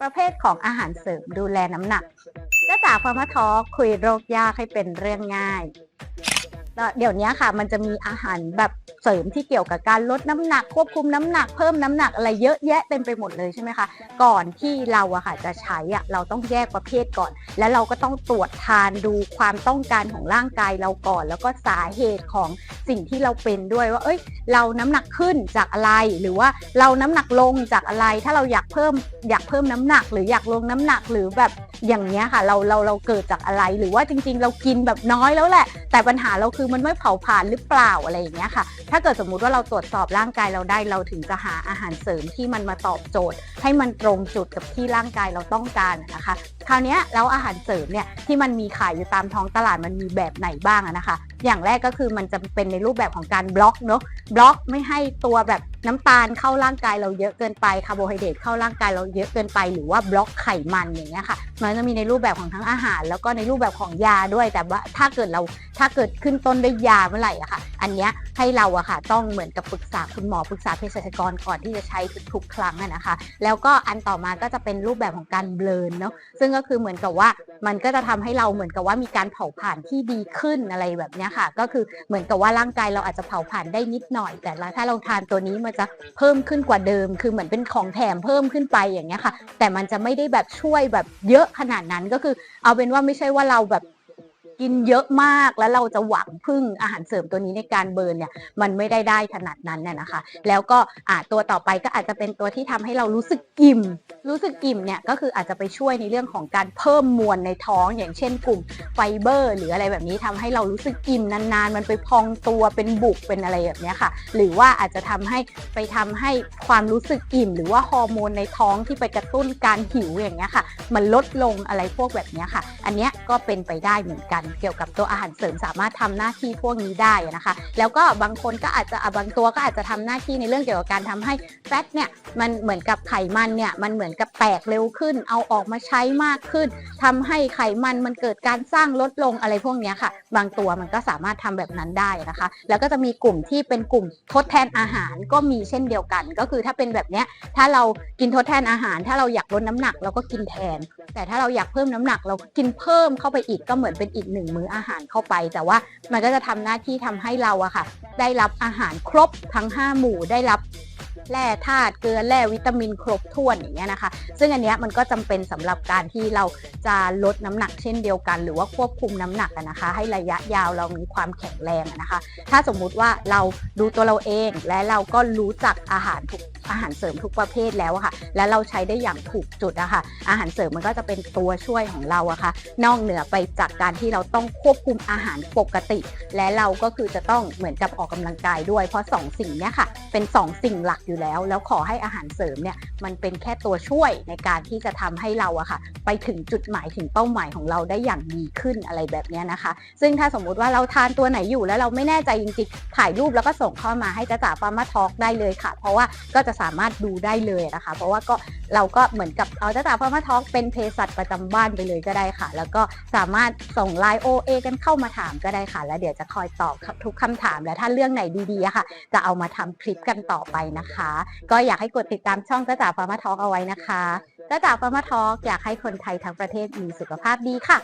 ประเภทของอาหารเสริมดูแลน้ำหนักและจากฟาร์มาทอคุยโรคยากให้เป็นเรื่องง่าย เดี๋ยวนี้ค่ะ มันจะมีอาหารแบบเสริมที่เกี่ยวกับการลดน้ำหนัก ควบคุมน้ำหนักเพิ่มน้ำหนักอะไรเยอะแยะเต็มไปหมดเลยใช่ไหมคะ ก่อนที่เราอะค่ะจะใช้อะเราต้องแยกประเภทก่อน แล้วเราก็ต้องตรวจทานดูความต้องการของร่างกายเราก่อน แล้วก็สาเหตุของสิ่งที่เราเป็นด้วยว่า เอ้ย เราน้ำหนักขึ้นจากอะไร หรือว่าเราน้ำหนักลงจากอะไร ถ้าเราอยากเพิ่มอยากเพิ่มน้ำหนัก หรืออยากลงน้ำหนักหรือแบบอย่างเนี้ยค่ะ เราเราเราเกิดจากอะไร หรือว่าจริง ๆ เรากินแบบน้อยแล้วแหละ แต่ปัญหาเราคือมันไม่เผาผลาญหรือเปล่าอะไรอย่างเงี้ยค่ะ ถ้าเกิดสมมุติว่าเราตรวจสอบร่างกายเราได้เราถึงจะหาอาหารเสริมที่มันมาตอบโจทย์ ให้มันตรงจุดกับที่ร่างกายเราต้องการนะคะ คราวนี้แล้วอาหารเสริมเนี่ยที่มันมีขายอยู่ตามท้องตลาดมันมีแบบไหนบ้างอะนะคะ อย่างแรกก็คือมันจะเป็นในรูปแบบของการบล็อกเนาะบล็อกไม่ให้ตัวแบบ น้ำตาลเข้าร่างกายเราเยอะเกินไปคาร์โบไฮเดรตเข้าร่างกายเราเยอะเกินไป หรือว่าบล็อกไขมันอย่างเงี้ยค่ะ มันจะมีในรูปแบบของทั้งอาหาร แล้วก็ในรูปแบบของยาด้วย แต่ว่าถ้าเกิดเราถ้าเกิดขึ้นต้นด้วยยาเมื่อไหร่อะค่ะ อันเนี้ยให้เราอะค่ะ ต้องเหมือนกับปรึกษาคุณหมอปรึกษาเภสัชกรก่อนที่จะใช้ทุกๆครั้งอะนะคะ แล้วก็อันต่อมาก็จะเป็นรูปแบบของการเบลนเนาะซึ่งก็คือเหมือนกับว่ามันก็จะทำให้เราเหมือนกับว่ามีการเผาผลาญที่ดีขึ้นอะไรแบบเนี้ยค่ะ ก็คือเหมือนกับว่าร่างกายเราอาจจะเผาผลาญได้นิดหน่อย แต่ถ้าเราทานตัวนี้มันจะเพิ่มขึ้นกว่าเดิม คือเหมือนเป็นของแถมเพิ่มขึ้นไปอย่างเงี้ยค่ะ แต่มันจะไม่ได้แบบช่วยแบบเยอะขนาดนั้นก็คือ เอาเป็นว่าไม่ใช่ว่าเราแบบ กินเยอะมากแล้วเราจะหวังพึ่งอาหารเสริมตัวนี้ในการเบิร์นเนี่ยมันไม่ได้ได้ขนาดนั้นน่ะนะคะ แล้วก็อ่าตัวต่อไปก็อาจจะเป็นตัวที่ทำให้เรารู้สึกอิ่ม รู้สึกอิ่มเนี่ยก็คืออาจจะไปช่วยในเรื่องของการเพิ่มมวลในท้องอย่างเช่นกลุ่มไฟเบอร์ หรืออะไรแบบนี้ทำให้เรารู้สึกอิ่มนานๆ มันไปพองตัวเป็นบุกเป็นอะไรแบบนี้ค่ะ หรือว่าอาจจะทำให้ไปทำให้ความรู้สึกอิ่ม หรือว่าฮอร์โมนในท้องที่ไปกระตุ้นการหิวอย่างเงี้ยค่ะ มันลดลงอะไรพวกแบบนี้ค่ะ อันเนี้ยก็เป็นไปได้เหมือนกันเกี่ยวกับตัวอาหารเสริมสามารถทำหน้าที่พวกนี้ได้นะคะ แล้วก็บางคนก็อาจจะอะบางตัวก็อาจจะทำหน้าที่ในเรื่องเกี่ยวกับการทำให้แฟตเนี่ยมันเหมือนกับไขมันเนี่ยมันเหมือนกับแตกเร็วขึ้น เอาออกมาใช้มากขึ้นทำให้ไขมันมันเกิดการสร้างลดลงอะไรพวกนี้ค่ะ บางตัวมันก็สามารถทำแบบนั้นได้นะคะ แล้วก็จะมีกลุ่มที่เป็นกลุ่มทดแทนอาหารก็มีเช่นเดียวกัน ก็คือถ้าเป็นแบบเนี้ยถ้าเรากินทดแทนอาหาร ถ้าเราอยากลดน้ำหนักเราก็กินแทน แต่ถ้าเราอยากเพิ่มน้ำหนักเราก็กินเพิ่มเข้าไปอีกก็เหมือนเป็นอีกหนึ่งมื้ออาหารเข้าไป แต่ว่ามันก็จะทำหน้าที่ทำให้เราอะค่ะ ได้รับอาหารครบทั้ง 5 หมู่ได้รับแร่ธาตุเกลือแร่วิตามินครบถ้วนอย่างเงี้ยนะคะ ซึ่งอันเนี้ยมันก็จำเป็นสำหรับการที่เราจะลดน้ำหนักเช่นเดียวกัน หรือว่าควบคุมน้ำหนักนะคะ ให้ระยะยาวเรามีความแข็งแรงนะคะ ถ้าสมมุติว่าเราดูตัวเราเองและเราก็รู้จักอาหารทุก อาหารเสริมทุกประเภทแล้วอะค่ะ และเราใช้ได้อย่างถูกจุดอะค่ะ อาหารเสริมมันก็จะเป็นตัวช่วยของเราอะค่ะ นอกเหนือไปจากการที่เราต้องควบคุมอาหารปกติ และเราก็คือจะต้องเหมือนกับออกกำลังกายด้วย เพราะสองสิ่งเนี้ยค่ะ เป็นสองสิ่งหลักอยู่แล้ว แล้วขอให้อาหารเสริมเนี่ยมันเป็นแค่ตัวช่วยในการที่จะทำให้เราอะค่ะ ไปถึงจุดหมายถึงเป้าหมายของเราได้อย่างดีขึ้นอะไรแบบเนี้ยนะคะ ซึ่งถ้าสมมุติว่าเราทานตัวไหนอยู่แล้วเราไม่แน่ใจจริงๆถ่ายรูปแล้วก็ส่งเข้ามาให้จ้าจ๋าฟาร์มาทอกได้เลยค่ะ เพราะว่าก็จะสามารถดูได้เลยนะคะ เพราะว่าก็เราก็เหมือนกับเอาจ้าจ๋าฟาร์มาทอกเป็นเภสัชประจำบ้านไปเลยก็ได้ค่ะ แล้วก็สามารถส่งไลน์ OA กันเข้ามาถามก็ได้ค่ะ แล้วเดี๋ยวจะคอยตอบทุกคำถามและถ้าเรื่องไหนดีๆค่ะ จะเอามาทำคลิปกันต่อไปนะคะ ก็อยากให้กดติดตามช่องจ้าจ๋าฟาร์มาทอกเอาไว้นะคะจ้าจ๋าฟาร์มาทอกอยากให้คนไทยทั้งประเทศมีสุขภาพดีค่ะ